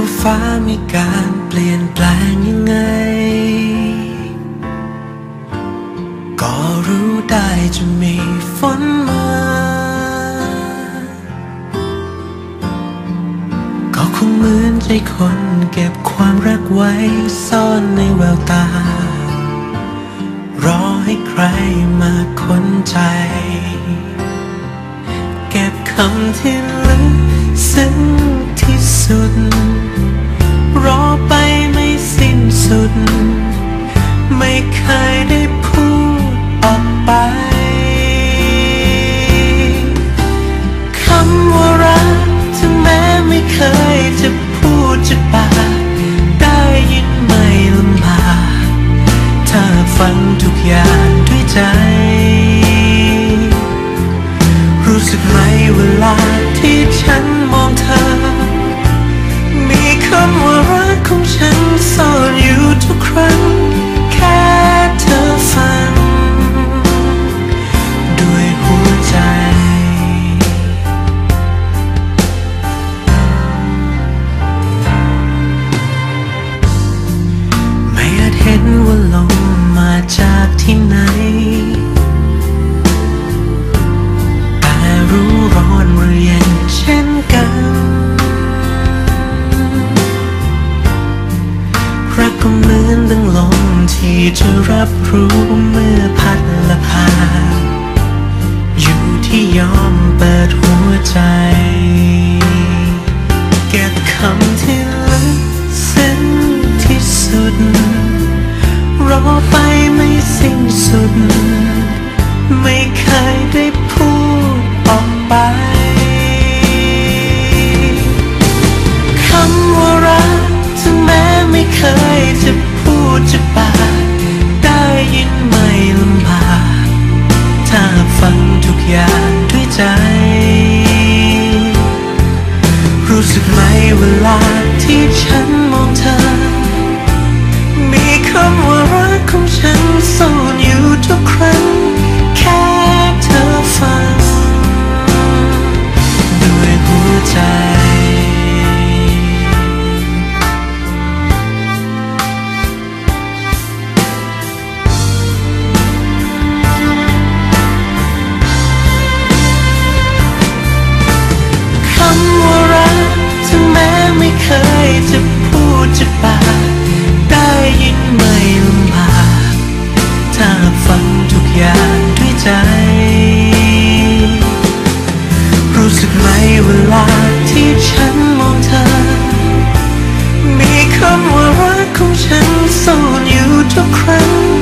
ว่าฟ้ามีการเปลี่ยนแปลงยังไง ก็รู้ได้จะมีฝนมา ก็คงเหมือนใจคนเก็บความรักไว้ซ่อนในแววตา รอให้ใครมาค้นใจ เก็บคำที่ลึกซึ้ง ทุกอย่างด้วยใจ รู้สึกไหมเวลาที่ฉันมองเธอ มีคำว่ารักของฉันซ่อนอยู่ทุกครั้ง จะรับรู้เมื่อพัดละพา อยู่ที่ยอมเปิดหัวใจ เก็บคำที่ลึกซึ้งที่สุด รอไปไม่สิ้นสุด ไม่เคยได้ ใจ รู้สึกไหมเวลาที่ฉัน จะพูดจะปาได้ยินไม่ลำบากถ้าฟังทุกอย่างด้วยใจ รู้สึกไหมเวลาที่ฉันมองเธอ มีคำว่ารักของฉันซ่อนอยู่ทุกครั้ง